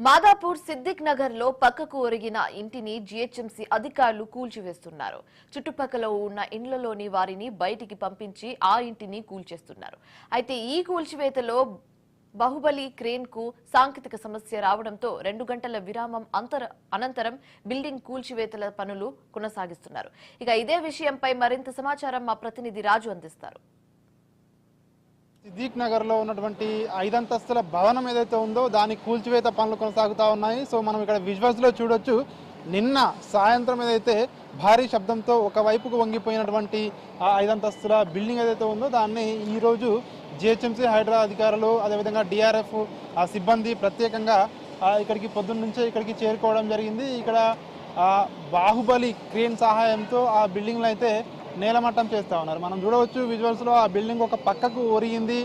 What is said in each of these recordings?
మాదాపూర్ సిద్దిక్ నగర్లో పక్కకు ఒరిగిన ఇంటిని జీహెచ్ఎంసీ అధికారులు కూల్చివేస్తున్నారు. చుట్టుపక్కల ఉన్న ఇండ్లలోని వారిని బయటికి పంపించి ఆ ఇంటిని కూల్చేస్తున్నారు. అయితే ఈ కూల్చివేతలో బాహుబలి క్రేన్కు సాంకేతిక సమస్య రావడంతో రెండు గంటల విరామం అంతర అనంతరం బిల్డింగ్ కూల్చివేతల పనులు కొనసాగిస్తున్నారు. ఇక ఇదే విషయంపై మరింత సమాచారం మా ప్రతినిధి రాజు అందిస్తారు. సిద్దిక్ నగర్లో ఉన్నటువంటి ఐదంతస్తుల భవనం ఏదైతే ఉందో దాని కూల్చివేత పనులు కొనసాగుతా ఉన్నాయి. సో మనం ఇక్కడ విజువల్స్లో చూడొచ్చు. నిన్న సాయంత్రం ఏదైతే భారీ శబ్దంతో ఒక వైపుకు వంగిపోయినటువంటి ఆ ఐదంతస్తుల బిల్డింగ్ ఏదైతే ఉందో దాన్ని ఈ రోజు జిహెచ్ఎంసీ హైడ్రా అధికారులు అదేవిధంగా డిఆర్ఎఫ్ ఆ సిబ్బంది ప్రత్యేకంగా ఇక్కడికి పొద్దున్న నుంచే ఇక్కడికి చేరుకోవడం జరిగింది. ఇక్కడ బాహుబలి క్రేన్ సహాయంతో ఆ బిల్డింగ్లు అయితే నేలమట్టం చేస్తూ ఉన్నారు. మనం చూడవచ్చు విజువల్స్లో ఆ బిల్డింగ్ ఒక పక్కకు ఒరిగింది.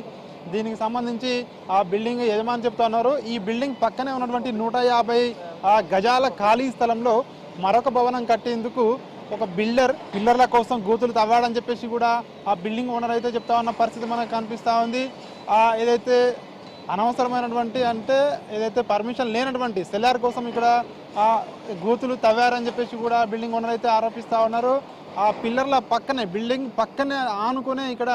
దీనికి సంబంధించి ఆ బిల్డింగ్ యజమాని చెప్తా ఉన్నారు. ఈ బిల్డింగ్ పక్కనే ఉన్నటువంటి నూట యాభై ఆ గజాల ఖాళీ స్థలంలో మరొక భవనం కట్టేందుకు ఒక బిల్డర్ పిల్లర్ల కోసం గూతులు తవ్వాడని చెప్పేసి కూడా ఆ బిల్డింగ్ ఓనర్ అయితే చెప్తా ఉన్న పరిస్థితి మనకు కనిపిస్తూ ఉంది. ఆ ఏదైతే అనవసరమైనటువంటి అంటే ఏదైతే పర్మిషన్ లేనటువంటి సెల్లార్ కోసం ఇక్కడ ఆ గూతులు తవ్వారని చెప్పేసి కూడా బిల్డింగ్ ఓనర్ అయితే ఆరోపిస్తూ ఉన్నారు. ఆ పిల్లర్ల పక్కనే బిల్డింగ్ పక్కనే ఆనుకునే ఇక్కడ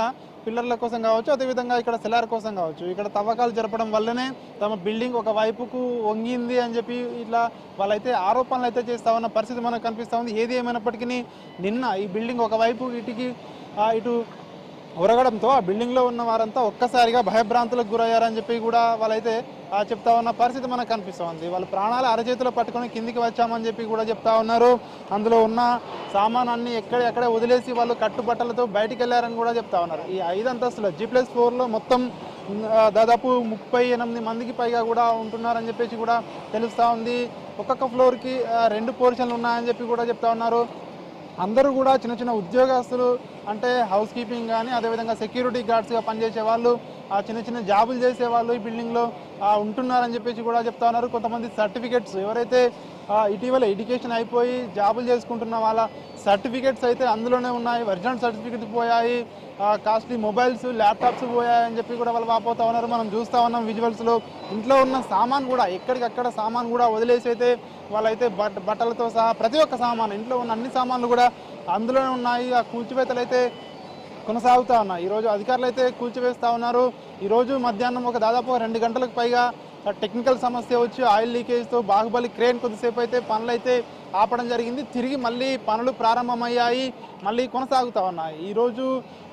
పిల్లర్ల కోసం కావచ్చు అదేవిధంగా ఇక్కడ సెలార్ కోసం కావచ్చు. ఇక్కడ తవ్వకాలు జరపడం వల్లనే తమ బిల్డింగ్ ఒక వైపుకు వంగింది అని చెప్పి ఇట్లా వాళ్ళైతే ఆరోపణలు అయితే చేస్తా ఉన్న పరిస్థితి మనకు కనిపిస్తూ ఉంది. ఏది ఏమైనప్పటికీ నిన్న ఈ బిల్డింగ్ ఒక వైపు ఇటుకి ఇటు ఉరగడంతో ఆ బిల్డింగ్లో ఉన్న వారంతా ఒక్కసారిగా భయభ్రాంతులకు గురయ్యారని చెప్పి కూడా వాళ్ళైతే చెప్తా ఉన్న పరిస్థితి మనకు కనిపిస్తూ ఉంది. వాళ్ళు ప్రాణాలు అరచేతిలో పట్టుకొని కిందికి వచ్చామని చెప్పి కూడా చెప్తా ఉన్నారు. అందులో ఉన్న సామానాన్ని ఎక్కడెక్కడే వదిలేసి వాళ్ళు కట్టుబట్టలతో బయటికి వెళ్ళారని కూడా చెప్తా ఉన్నారు. ఈ ఐదు అంతస్తుల జీ ప్లస్ ఫోర్లో మొత్తం దాదాపు ముప్పై ఎనిమిది మందికి పైగా కూడా ఉంటున్నారని చెప్పేసి కూడా తెలుస్తూ ఉంది. ఒక్కొక్క ఫ్లోర్కి రెండు పోర్షన్లు ఉన్నాయని చెప్పి కూడా చెప్తా ఉన్నారు. అందరూ కూడా చిన్న చిన్న ఉద్యోగస్తులు అంటే హౌస్ కీపింగ్ కానీ అదేవిధంగా సెక్యూరిటీ గార్డ్స్గా పనిచేసే వాళ్ళు ఆ చిన్న చిన్న జాబులు చేసే వాళ్ళు ఈ బిల్డింగ్లో ఉంటున్నారని చెప్పేసి కూడా చెప్తా ఉన్నారు. కొంతమంది సర్టిఫికెట్స్ ఎవరైతే ఇటీవల ఎడ్యుకేషన్ అయిపోయి జాబులు చేసుకుంటున్న వాళ్ళ సర్టిఫికెట్స్ అయితే అందులోనే ఉన్నాయి. ఒరిజినల్ సర్టిఫికెట్స్ పోయాయి. కాస్ట్లీ మొబైల్స్ ల్యాప్టాప్స్ పోయాయి అని చెప్పి కూడా వాళ్ళు వాపోతా ఉన్నారు. మనం చూస్తూ ఉన్నాం విజువల్స్లో ఇంట్లో ఉన్న సామాన్ కూడా ఎక్కడికక్కడ సామాన్ కూడా వదిలేసి అయితే వాళ్ళైతే బట్ట బట్టలతో సహా ప్రతి ఒక్క సామాన్ ఇంట్లో ఉన్న అన్ని సామాన్లు కూడా అందులోనే ఉన్నాయి. ఆ కూల్చివేతలు అయితే కొనసాగుతూ ఉన్నాయి. ఈరోజు అధికారులు అయితే కూల్చివేస్తూ ఉన్నారు. ఈరోజు మధ్యాహ్నం ఒక దాదాపు రెండు గంటలకు పైగా టెక్నికల్ సమస్య వచ్చి ఆయిల్ లీకేజ్తో బాహుబలి క్రేన్ కొద్దిసేపు అయితే పనులు అయితే ఆపడం జరిగింది. తిరిగి మళ్ళీ పనులు ప్రారంభమయ్యాయి. మళ్ళీ కొనసాగుతూ ఉన్నాయి. ఈరోజు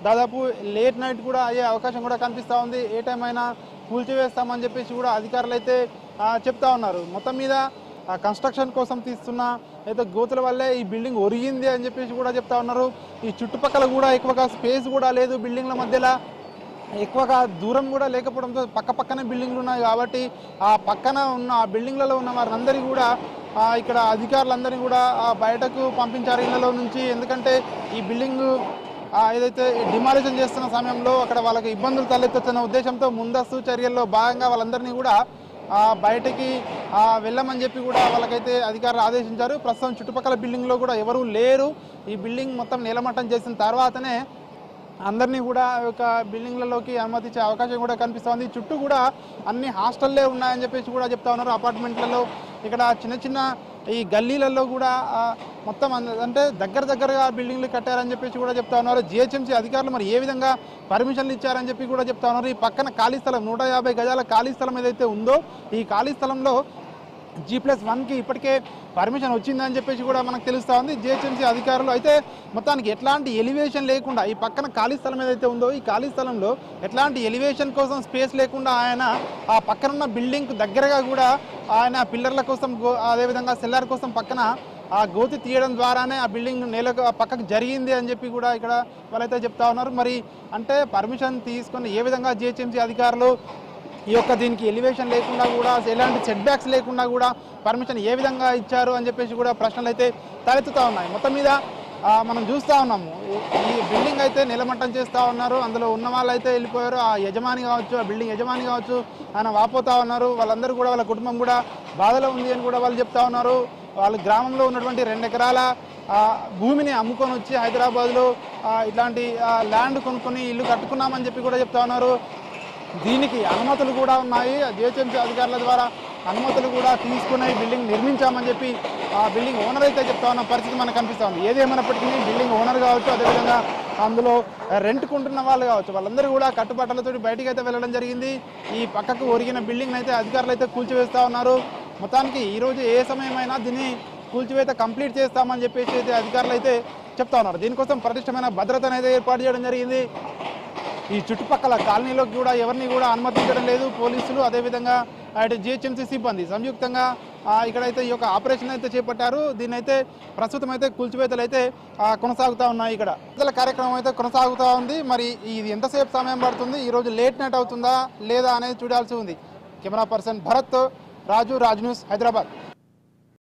దాదాపు లేట్ నైట్ కూడా అయ్యే అవకాశం కూడా కనిపిస్తూ ఉంది. ఏ టైం అయినా కూల్చివేస్తామని చెప్పేసి కూడా అధికారులు అయితే చెప్తా ఉన్నారు. మొత్తం మీద కన్స్ట్రక్షన్ కోసం తీస్తున్న అయితే గోతుల వల్లే ఈ బిల్డింగ్ ఒరిగింది అని చెప్పేసి కూడా చెప్తా ఉన్నారు. ఈ చుట్టుపక్కల కూడా ఎక్కువగా స్పేస్ కూడా లేదు బిల్డింగ్ల మధ్యలో. ఎక్కువగా దూరం కూడా లేకపోవడంతో పక్క పక్కనే బిల్డింగ్లు ఉన్నాయి కాబట్టి ఆ పక్కన ఉన్న ఆ బిల్డింగ్లలో ఉన్న వారందరి కూడా ఇక్కడ అధికారులందరినీ కూడా బయటకు పంపించారు ఇళ్ళలో నుంచి. ఎందుకంటే ఈ బిల్డింగ్ ఏదైతే డిమాలిషన్ చేస్తున్న సమయంలో అక్కడ వాళ్ళకి ఇబ్బందులు తలెత్తుతున్న ఉద్దేశంతో ముందస్తు చర్యల్లో భాగంగా వాళ్ళందరినీ కూడా బయటకి వెళ్ళమని చెప్పి కూడా వాళ్ళకైతే అధికారులు ఆదేశించారు. ప్రస్తుతం చుట్టుపక్కల బిల్డింగ్లో కూడా ఎవరూ లేరు. ఈ బిల్డింగ్ మొత్తం నీలమట్టం చేసిన తర్వాతనే అందరినీ కూడా ఒక బిల్డింగ్లలోకి అనుమతించే అవకాశం కూడా కనిపిస్తోంది చుట్టూ కూడా అన్ని హాస్టల్లే ఉన్నాయని చెప్పేసి కూడా చెప్తా ఉన్నారు. అపార్ట్మెంట్లలో ఇక్కడ చిన్న చిన్న ఈ గల్లీలలో కూడా మొత్తం అంటే దగ్గర దగ్గరగా బిల్డింగ్లు కట్టారని చెప్పేసి కూడా చెప్తా ఉన్నారు. జిహెచ్ఎంసీ అధికారులు మరి ఏ విధంగా పర్మిషన్లు ఇచ్చారని చెప్పి కూడా చెప్తా ఉన్నారు. ఈ పక్కన ఖాళీ స్థలం నూట యాభై గజాల ఖాళీ స్థలం ఏదైతే ఉందో ఈ ఖాళీ స్థలంలో జీ ప్లస్ వన్కి ఇప్పటికే పర్మిషన్ వచ్చిందని చెప్పేసి కూడా మనకు తెలుస్తూ ఉంది. జిహెచ్ఎంసీ అధికారులు అయితే మొత్తానికి ఎట్లాంటి ఎలివేషన్ లేకుండా ఈ పక్కన ఖాళీ స్థలం ఏదైతే ఉందో ఈ ఖాళీ స్థలంలో ఎట్లాంటి ఎలివేషన్ కోసం స్పేస్ లేకుండా ఆయన ఆ పక్కనున్న బిల్డింగ్ దగ్గరగా కూడా ఆయన పిల్లర్ల కోసం గో- అదేవిధంగా సెల్లార్ కోసం పక్కన ఆ గోతి తీయడం ద్వారానే ఆ బిల్డింగ్ నేలకు ఆ పక్కకు జరిగింది అని చెప్పి కూడా ఇక్కడ వాళ్ళైతే చెప్తా ఉన్నారు. మరి అంటే పర్మిషన్ తీసుకొని ఏ విధంగా జిహెచ్ఎంసీ అధికారులు ఈ యొక్క దీనికి ఎలివేషన్ లేకుండా కూడా ఎలాంటి సెట్ బ్యాక్స్ లేకుండా కూడా పర్మిషన్ ఏ విధంగా ఇచ్చారు అని చెప్పేసి కూడా ప్రశ్నలు అయితే తలెత్తుతూ ఉన్నాయి. మొత్తం మీద మనం చూస్తూ ఉన్నాము. ఈ- బిల్డింగ్ అయితే నిలమట్టం చేస్తూ ఉన్నారు. అందులో ఉన్న వాళ్ళు అయితే వెళ్ళిపోయారు. ఆ యజమాని కావచ్చు ఆ బిల్డింగ్ యజమాని కావచ్చు ఆయన వాపోతా ఉన్నారు. వాళ్ళందరూ కూడా వాళ్ళ కుటుంబం కూడా బాధలో ఉంది అని కూడా వాళ్ళు చెప్తా ఉన్నారు. వాళ్ళ గ్రామంలో ఉన్నటువంటి రెండు ఎకరాల భూమిని అమ్ముకొని వచ్చి హైదరాబాద్లో ఇట్లాంటి ల్యాండ్ కొనుక్కొని ఇల్లు కట్టుకున్నామని చెప్పి కూడా చెప్తా ఉన్నారు. దీనికి అనుమతులు కూడా ఉన్నాయి. జిహెచ్ఎంసీ అధికారుల ద్వారా అనుమతులు కూడా తీసుకుని బిల్డింగ్ నిర్మించామని చెప్పి ఆ బిల్డింగ్ ఓనర్ అయితే చెప్తా ఉన్న పరిస్థితి మనకు కనిపిస్తా ఉంది. ఏదేమైనప్పటికీ బిల్డింగ్ ఓనర్ కావచ్చు అదేవిధంగా అందులో రెంట్కుంటున్న వాళ్ళు కావచ్చు వాళ్ళందరూ కూడా కట్టుబాట్లతో బయటికి అయితే వెళ్ళడం జరిగింది. ఈ పక్కకు ఒరిగిన బిల్డింగ్ అయితే అధికారులు అయితే కూల్చివేస్తా ఉన్నారు. మొత్తానికి ఈరోజు ఏ సమయమైనా దీన్ని కూల్చివేత కంప్లీట్ చేస్తామని చెప్పేసి అయితే అధికారులు అయితే చెప్తా ఉన్నారు. దీనికోసం పటిష్టమైన భద్రత అనేది ఏర్పాటు చేయడం జరిగింది. ఈ చుట్టుపక్కల కాలనీలోకి కూడా ఎవరిని కూడా అనుమతించడం లేదు. పోలీసులు అదేవిధంగా అటు జిహెచ్ఎంసీ సిబ్బంది సంయుక్తంగా ఇక్కడైతే ఈ యొక్క ఆపరేషన్ అయితే చేపట్టారు. దీన్ని అయితే ప్రస్తుతం అయితే కూల్చివేతలు అయితే కొనసాగుతూ ఉన్నాయి ఇక్కడ. ఇతర కార్యక్రమం అయితే కొనసాగుతూ ఉంది. మరి ఇది ఎంతసేపు సమయం పడుతుంది? ఈరోజు లేట్ నైట్ అవుతుందా లేదా అనేది చూడాల్సి ఉంది. Camera person Bharat Raju Raj news Hyderabad.